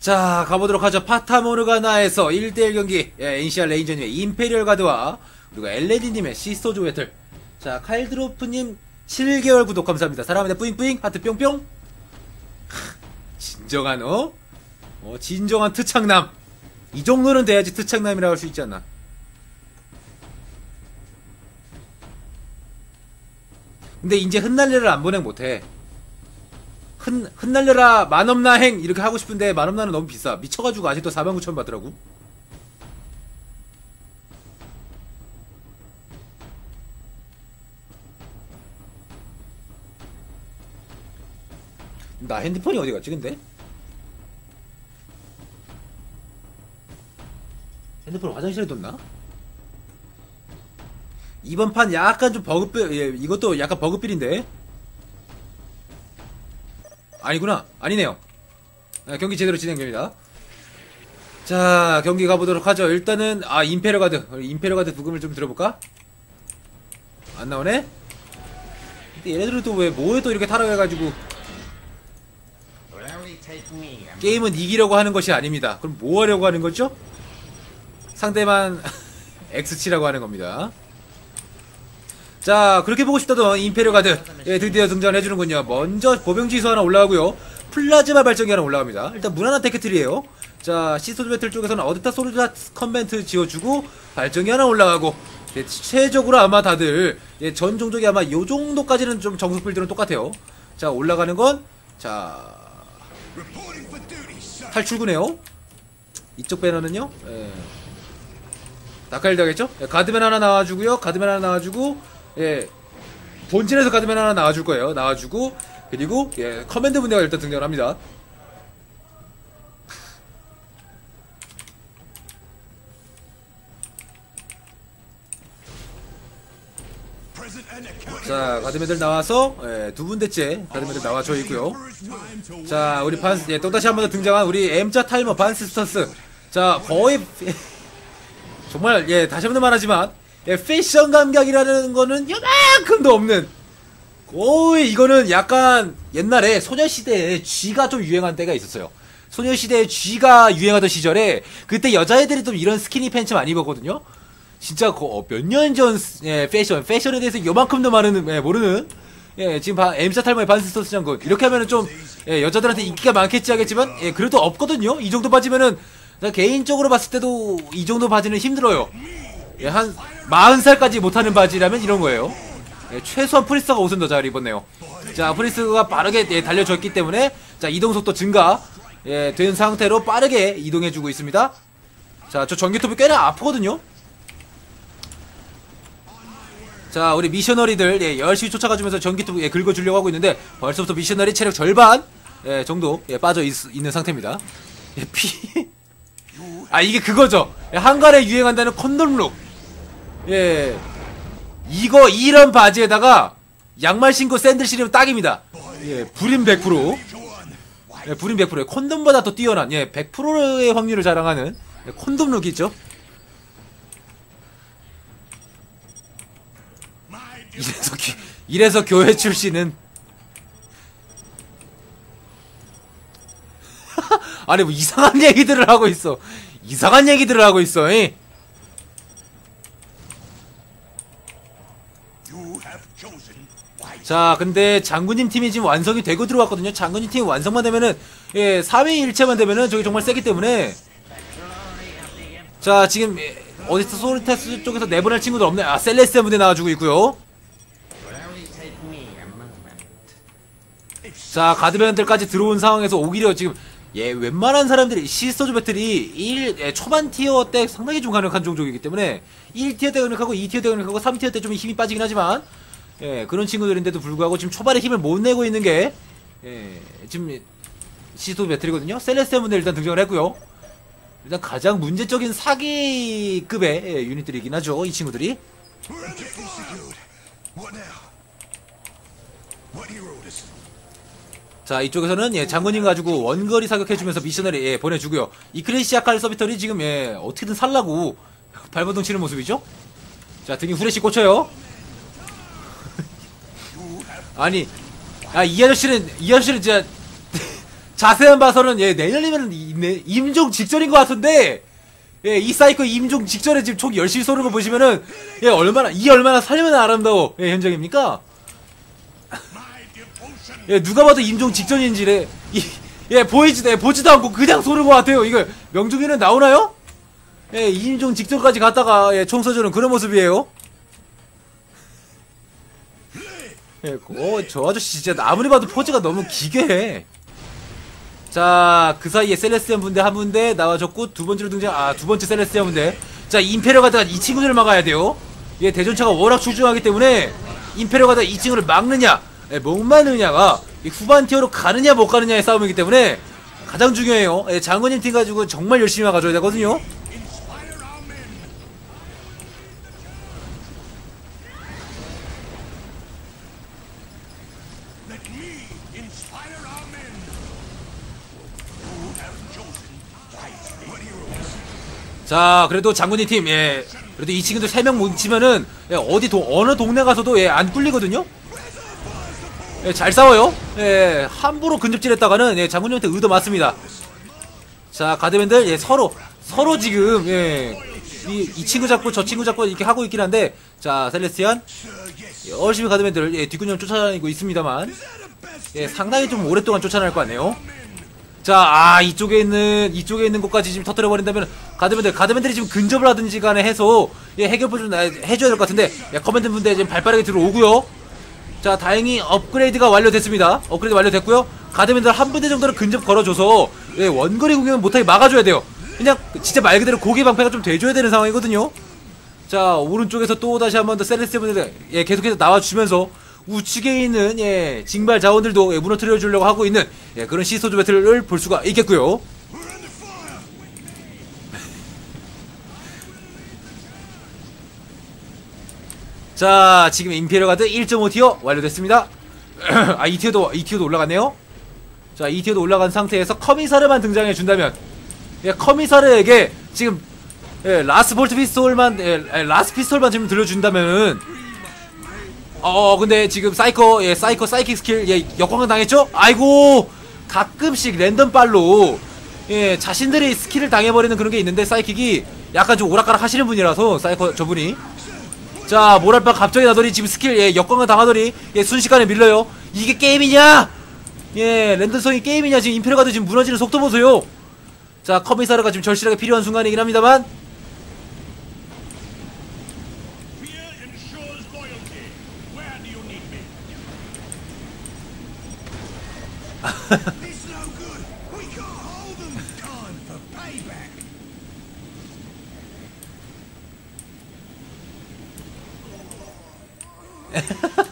자, 가보도록 하죠. 파타모르가나에서 1대1 경기, 예, NCR 레인저님의 임페리얼 가드와, 그리고 엘레디님의 시스터조 배틀. 자, 칼드로프님 7개월 구독 감사합니다. 사랑합니다. 뿌잉뿌잉, 하트 뿅뿅. 하, 진정한, 어? 어, 진정한 트창남. 이 정도는 돼야지 트창남이라고 할 수 있지 않나. 근데 이제 흩날려를 안 보내 못해. 흩, 흩날려라 만업나 행 이렇게 하고 싶은데 만업나는 너무 비싸 미쳐가지고 아직도 49,000원 받더라고 나 핸드폰이 어디 갔지 근데? 핸드폰 화장실에 뒀나? 이번 판 약간 좀 버그필 예, 이것도 약간 버그필인데 아니구나. 아니네요. 아, 경기 제대로 진행됩니다. 자, 경기 가보도록 하죠. 일단은, 아, 임페르 가드. 임페르 가드 부금을 좀 들어볼까? 안 나오네? 근데 얘네들은 또 왜, 뭐에 또 이렇게 타락해가지고, 게임은 이기려고 하는 것이 아닙니다. 그럼 뭐 하려고 하는 거죠? 상대만 X치라고 하는 겁니다. 자 그렇게 보고 싶다던 임페리얼 가드 예, 드디어 등장을 해주는군요. 먼저 보병지수 하나 올라가고요. 플라즈마 발전기 하나 올라갑니다. 일단 무난한 테크트리에요. 자 시소드 배틀 쪽에서는 어드타 소르자 컨벤트 지어주고 발전기 하나 올라가고 예, 최적으로 아마 다들 예, 전 종족이 아마 요 정도까지는 좀 정석 빌드는 똑같아요. 자 올라가는 건자 탈출구네요. 이쪽 배너는요? 예. 낙하일 하겠죠? 예, 가드맨 하나 나와주고요. 가드맨 하나 나와주고 예, 본진에서 가드맨 하나 나와줄 거예요. 나와주고 그리고 예, 커맨드 분대가 일단 등장을 합니다. 자, 가드맨들 나와서 예, 두 분대째 가드맨들 나와줘 있고요. 자, 우리 반스 예, 또다시 한 번 더 등장한 우리 M자 타이머 반스스턴스. 자, 거의 정말 예, 다시 한번 말하지만 예, 패션 감각이라는 거는 요만큼도 없는 거의 이거는 약간 옛날에 소녀시대에 G가 좀 유행한 때가 있었어요. 소녀시대에 G가 유행하던 시절에 그때 여자애들이 좀 이런 스키니 팬츠 많이 입었거든요. 진짜 어, 몇년 전 예, 패션 패션에 대해서 요만큼도 많은 예, 모르는 예, 지금 바, M자 탈모의 반스토스 장군 이렇게 하면은 좀 예, 여자들한테 인기가 많겠지 하겠지만 예, 그래도 없거든요. 이 정도 바지면은 개인적으로 봤을 때도 이 정도 바지는 힘들어요. 예, 한 40살까지 못하는 바지라면 이런 거예요. 예, 최소한 프리스가 옷은 더잘 입었네요. 자, 프리스가 빠르게 예, 달려줬기 때문에 자 이동속도 증가 예, 된 상태로 빠르게 이동해주고 있습니다. 자, 저 전기톱이 꽤나 아프거든요. 자, 우리 미셔너리들 예, 열심히 쫓아가주면서 전기톱 예, 긁어주려고 하고 있는데 벌써부터 미셔너리 체력 절반 예, 정도 예, 빠져 있, 는 상태입니다. 예, 피... 아 이게 그거죠. 예, 한갈에 유행한다는 콘돔룩. 예. 이거 이런 바지에다가 양말 신고 샌들 신으면 딱입니다. 예, 불임 100%. 예, 불임 100%. 콘돔보다 더 뛰어난 예, 100%의 확률을 자랑하는 예, 콘돔 룩 있죠. 이래서 기, 이래서 교회 출신은 아니 뭐 이상한 얘기들을 하고 있어. 이상한 얘기들을 하고 있어. 이. 자 근데 장군님 팀이 지금 완성이 되고 들어왔거든요. 장군님 팀 완성만 되면은 예 4회 일체만 되면은 저기 정말 세기 때문에. 자 지금 예, 어디서 소르테스 쪽에서 내보낼 친구들 없네. 아 셀레스테 무대 나와주고 있고요. 자 가드밴들까지 들어온 상황에서 오히려 지금 예 웬만한 사람들이 시스터즈 배틀이 1 예, 초반 티어 때 상당히 좀 강력한 종족이기 때문에 1티어 때 강력하고 2티어 때 강력하고 3티어 때 좀 힘이 빠지긴 하지만 예, 그런 친구들인데도 불구하고 지금 초반에 힘을 못 내고 있는 게, 예, 지금 시도 배틀이거든요. 셀레스테 분들 일단 등장을 했고요. 일단 가장 문제적인 사기급의 예, 유닛들이긴 하죠. 이 친구들이. 자 이쪽에서는 예, 장군님 가지고 원거리 사격해주면서 미셔너리 예, 보내주고요. 이크레시아 칼 서비터리 지금 예, 어떻게든 살라고 발버둥 치는 모습이죠. 자 등에 후레쉬 꽂혀요. 아니, 야, 이 아저씨는, 이 아저씨는 진짜, 자세한 봐서는 예 내년이면 임종 직전인 것 같은데 예 이 사이코 임종 직전에 지금 총 열심히 쏘는 거 보시면은 예 얼마나 이 얼마나 살면 아름다워 예 현장입니까? 예 누가 봐도 임종 직전인지래 이, 예 보이지도 예, 보지도 않고 그냥 쏘는 것 같아요 이거 명중에는 나오나요? 예 임종 직전까지 갔다가 예, 총 쏘주는 그런 모습이에요. 예, 어, 저 아저씨 진짜 아무리 봐도 포즈가 너무 기괴해. 자, 그 사이에 셀레스티안 분대 한 분대 나와줬고, 두 번째로 등장, 아, 두 번째 셀레스티안 분대. 자, 임페리어 가다가 이 친구들을 막아야 돼요. 예, 대전차가 워낙 출중하기 때문에, 임페리어 가다가 이 친구를 막느냐, 예, 못 막느냐가, 이 후반 티어로 가느냐, 못 가느냐의 싸움이기 때문에, 가장 중요해요. 예, 장군님 팀 가지고 정말 열심히 막아줘야 되거든요. 자, 그래도 장군님 팀, 예. 그래도 이 친구들 세명 뭉치면은, 예, 어디, 도, 어느 동네 가서도, 예, 안 꿀리거든요? 예, 잘 싸워요. 예, 함부로 근접질 했다가는, 예, 장군님한테 의도 맞습니다. 자, 가드맨들, 예, 서로, 서로 지금, 예, 이, 이 친구 잡고 저 친구 잡고 이렇게 하고 있긴 한데, 자, 셀레스티안, 예, 열심히 가드맨들, 예, 뒷근형 쫓아다니고 있습니다만, 예, 상당히 좀 오랫동안 쫓아낼 것 같네요. 자, 아, 이쪽에 있는, 이쪽에 있는 곳까지 지금 터뜨려버린다면, 가드맨들, 가드맨들이 지금 근접을 하든지 간에 해서, 예, 해결을 좀 나- 해줘야 될 것 같은데, 예, 커맨드 분대 지금 발 빠르게 들어오고요 자, 다행히 업그레이드가 완료됐습니다. 업그레이드 완료됐고요 가드맨들 한 분대 정도는 근접 걸어줘서, 예, 원거리 공격은 못하게 막아줘야 돼요. 그냥, 진짜 말 그대로 고기 방패가 좀 돼줘야 되는 상황이거든요. 자, 오른쪽에서 또 다시 한 번 더 셀레스티 분들, 예, 계속해서 나와주면서, 우측에 있는, 예, 징발 자원들도, 예, 무너뜨려 주려고 하고 있는, 예, 그런 시소드 배틀을 볼 수가 있겠고요 자, 지금 임페리어 가드 1.5티어 완료됐습니다. 아, 2티어도, 2티어도 올라갔네요. 자, 2티어도 올라간 상태에서 커미사르만 등장해 준다면, 예, 커미사르에게 지금, 예, 라스 볼트 피스톨만, 예, 예, 라스 피스톨만 지금 들려준다면은, 어, 근데 지금 사이커, 예, 사이커 사이킥 스킬, 예, 역광을 당했죠? 아이고, 가끔씩 랜덤 발로, 예, 자신들이 스킬을 당해버리는 그런 게 있는데, 사이킥이 약간 좀 오락가락 하시는 분이라서, 사이커 저분이. 자, 모랄바 갑자기 나더니 지금 스킬, 예, 역광을 당하더니, 예, 순식간에 밀려요. 이게 게임이냐? 예, 랜덤성이 게임이냐? 지금 임페리어가도 지금 무너지는 속도 보세요. 자, 커미사르가 지금 절실하게 필요한 순간이긴 합니다만, it's no good. We can't hold them. Time for payback.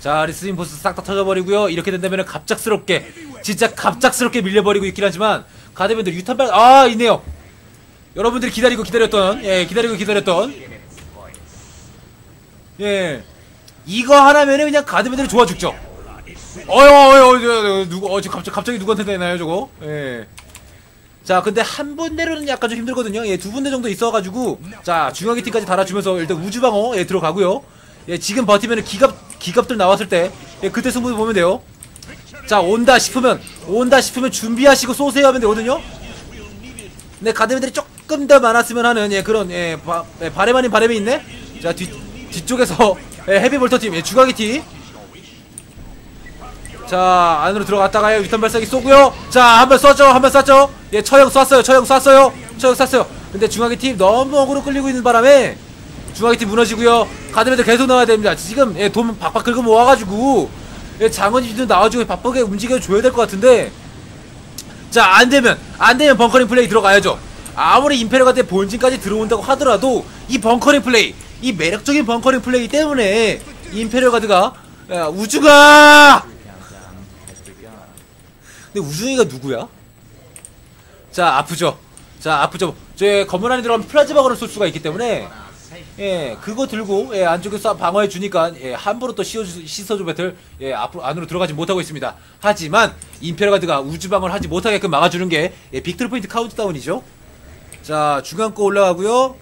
자, 리스닝 보스 싹 다 터져버리고요. 이렇게 된다면 갑작스럽게, 진짜 갑작스럽게 밀려버리고 있긴 하지만, 가드맨들 유탄발, 아, 있네요. 여러분들이 기다리고 기다렸던, 예, 기다리고 기다렸던, 예, 이거 하나면은 그냥 가드맨들이 좋아 죽죠. 어여, 어여, 어여, 누구, 어, 지금 갑자기, 갑자기 누구한테 되나요, 저거? 예. 자, 근데 한 분대로는 약간 좀 힘들거든요. 예, 두 분대 정도 있어가지고, 자, 중앙의 팀까지 달아주면서 일단 우주방어, 예, 들어가고요. 예, 지금 버티면은 기갑, 기갑들 나왔을 때, 예, 그때 승부 보면 돼요. 자, 온다 싶으면, 온다 싶으면 준비하시고 쏘세요 하면 되거든요. 근데 가드맨들이 조금 더 많았으면 하는, 예, 그런, 예, 바, 예, 바램 아닌 바램이 있네? 자, 뒤, 뒤쪽에서, 예, 헤비볼터 팀, 예, 주가기 팀. 자 안으로 들어갔다가 요 유탄 발사기 쏘고요 자 한 번 쐈죠 한 번 쐈죠 예 처형 쐈어요 처형 쐈어요 처형 쐈어요 근데 중화기 팀 너무 어그로 끌리고 있는 바람에 중화기 팀 무너지고요 가드맨들 계속 나와야 됩니다. 지금 예, 돈 박박 긁어 모아가지고 예, 장원님도 나와주고 바쁘게 움직여줘야 될 것 같은데 자 안되면 안되면 벙커링 플레이 들어가야죠. 아무리 임페리어가 때 본진까지 들어온다고 하더라도 이 벙커링 플레이 이 매력적인 벙커링 플레이 때문에 임페리어 가드가 야, 우주가 근데 우중이가 누구야? 자 아프죠. 자 아프죠. 제 건물 안에 들어가면 플라즈마 건을 쏠 수가 있기 때문에 예, 그거 들고 예, 안쪽에서 방어해 주니까 예, 함부로 또 시어주, 시서주 배틀 예, 앞으로 안으로 들어가지 못하고 있습니다. 하지만 임페르 가드가 우주 방어를 하지 못하게끔 막아주는 게 예, 빅토리 포인트 카운트다운이죠. 자, 중앙 거 올라가고요.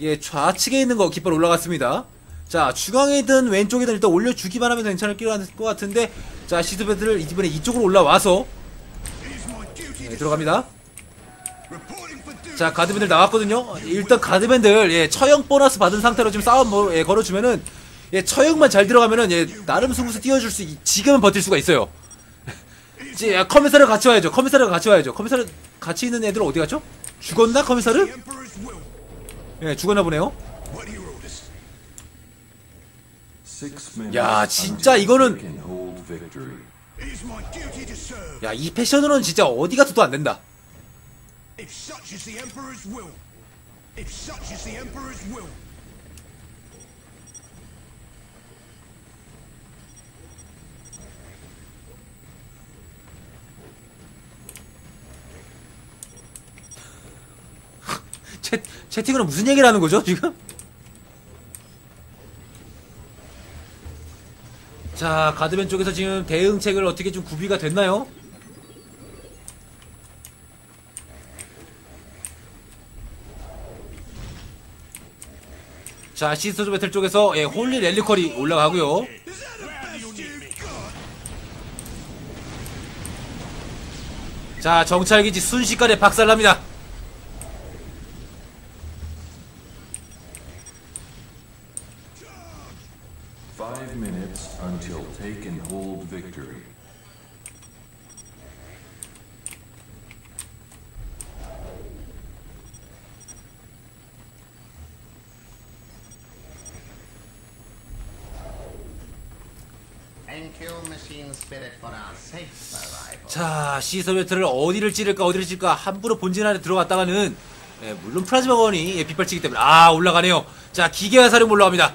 예, 좌측에 있는 거 깃발 올라갔습니다. 자, 중앙이든 왼쪽이든 일단 올려주기만 하면 괜찮을 것 같은데, 자, 시드 배틀을 이번에 이쪽으로 올라와서 예, 들어갑니다. 자 가드밴들 나왔거든요 일단 가드밴들 예, 처형 보너스 받은 상태로 지금 싸움 뭐, 예, 걸어주면은 예, 처형만 잘 들어가면은 예, 나름 승부수 띄워줄 수 있- 지금은 버틸 수가 있어요 이제 야, 커미사를 같이 와야죠 커미사를 같이 와야죠 커미사를 같이 있는 애들 어디 갔죠? 죽었나 커미사를? 예 죽었나 보네요? 야, 진짜 이거는-. 야 이 패션으로는 진짜 어디 가서도 안 된다 If such is the Emperor's will. If such is the Emperor's will. 채, 채팅으로 무슨 얘기를 하는 거죠 지금? 자 가드밴 쪽에서 지금 대응책을 어떻게 좀 구비가 됐나요? 자 시스터즈 배틀 쪽에서 예, 홀리 랠리컬이 올라가고요? 자 정찰기지 순식간에 박살납니다 Five minutes until take and hold victory. 자 배틀을 어디를 찌를까 어디를 찌를까 함부로 본진 안에 들어갔다가는 예, 물론 플라즈마건이 예, 빗발치기 때문에. 아 올라가네요. 자 기계화살이 올라갑니다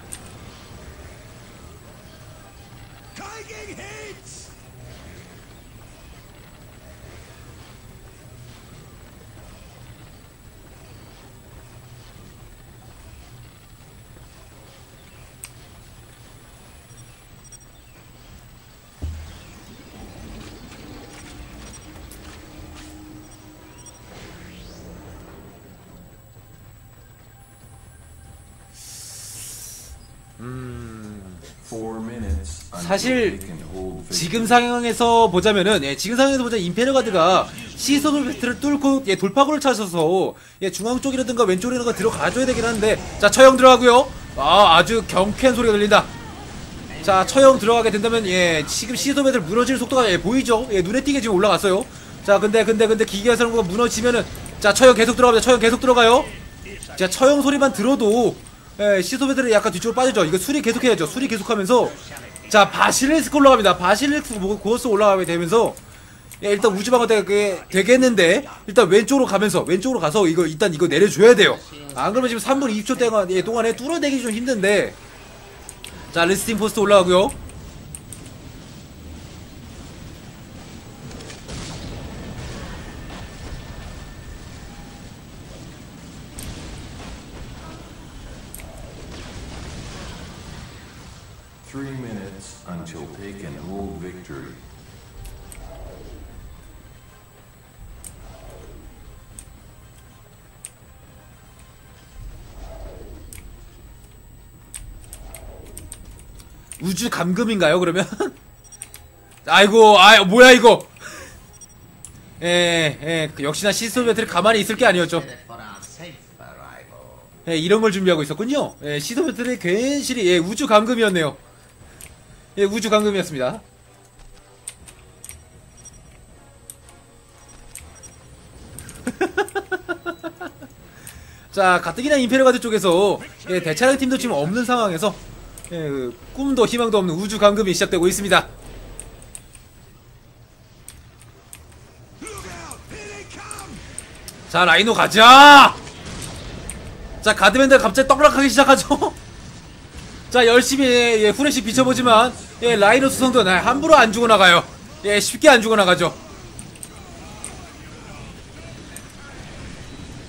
Until 사실. 지금 상황에서 보자면은 예, 지금 상황에서 보자 임페르 가드가 시소돌 배틀을 뚫고 예, 돌파구를 찾아서 예, 중앙 쪽이라든가 왼쪽이라든가 들어가줘야 되긴 한데 자 처형 들어가고요. 아 아주 경쾌한 소리가 들린다. 자 처형 들어가게 된다면 예 지금 시소 배틀 무너지는 속도가 예, 보이죠? 예 눈에 띄게 지금 올라갔어요. 자 근데 근데 근데 기계화 사령부가 무너지면은 자 처형 계속 들어갑니다. 처형 계속 들어가요. 자 처형 소리만 들어도 예, 시소배들이 약간 뒤쪽으로 빠지죠. 이거 수리 계속해야죠. 수리 계속하면서. 자 바실리스크 올라갑니다. 바실리스크 고- 고어스 올라가게 되면서. 예, 일단 우주방어 되게, 되겠는데 일단 왼쪽으로 가면서 왼쪽으로 가서 이거 일단 이거 내려줘야 돼요. 안 그러면 지금 3분 20초 동안, 예, 동안에 뚫어내기 좀 힘든데. 자 리스팅 포스트 올라가고요 Three minutes until take and hold victory. 우주 감금인가요 그러면? 아이고 아 뭐야 이거 예, 예, 그 역시나 배틀이 가만히 있을 게 아니었죠. 예, 이런 걸 준비하고 있었군요. 예, 배틀의 괜시리 예, 우주 감금이었네요. 예, 우주 감금이었습니다. 자, 가뜩이나 임페르 가드 쪽에서 예, 대차량 팀도 지금 없는 상황에서 예, 그 꿈도 희망도 없는 우주 감금이 시작되고 있습니다. 자 라이노 가자 자 가드밴드 갑자기 떡락하기 시작하죠 자 열심히 예, 예, 후레쉬 비춰보지만 예 라이노 수성도 나 함부로 안 주고 나가요. 예 쉽게 안 주고 나가죠.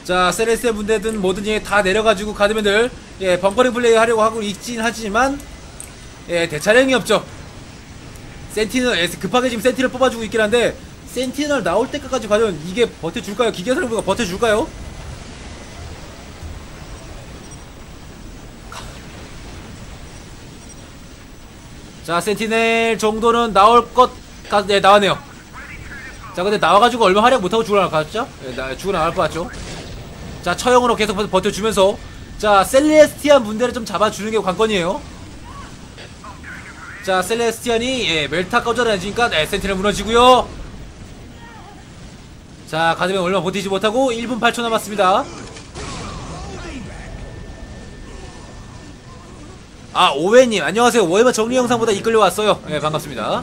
자 세레스의 문제든 뭐든 예, 다 내려가지고 가드맨들 예 벙커링 플레이 하려고 하고 있긴 하지만 예 대차량이 없죠. 센티널 예, 급하게 지금 센티널 뽑아주고 있긴 한데 센티널 나올 때까지 과연 이게 버텨줄까요? 기계사령부가 버텨줄까요 자 센티넬 정도는 나올 것 같, 네 나왔네요. 자 근데 나와가지고 얼마 활약 못하고 죽어나갈 것 같죠? 네, 나, 죽어나갈 것 같죠? 자 처형으로 계속 버- 버텨주면서. 자 셀레스티안 문제를 좀 잡아주는 게 관건이에요. 자 셀레스티안이 예, 멜타 꺼져나지니까 네, 센티넬 무너지고요. 자 가드면 얼마 버티지 못하고 1분 8초 남았습니다 아 오웨님 안녕하세요. 워해마 정리 영상보다 이끌려 왔어요. 예 반갑습니다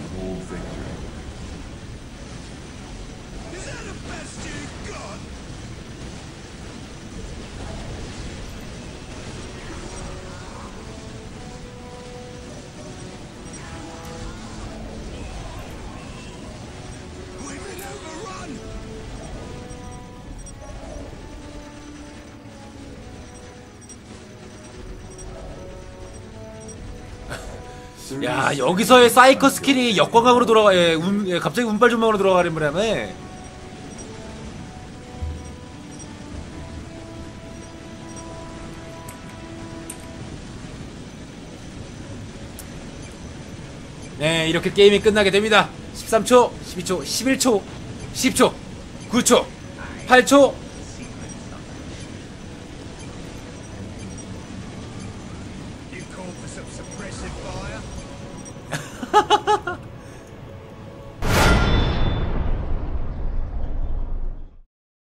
야 여기서의 사이커 스킬이 역광각으로 돌아가 예, 운, 예, 갑자기 운빨 전망으로 돌아가는 바람에. 네 이렇게 게임이 끝나게 됩니다. 13초 12초 11초 10초 9초 8초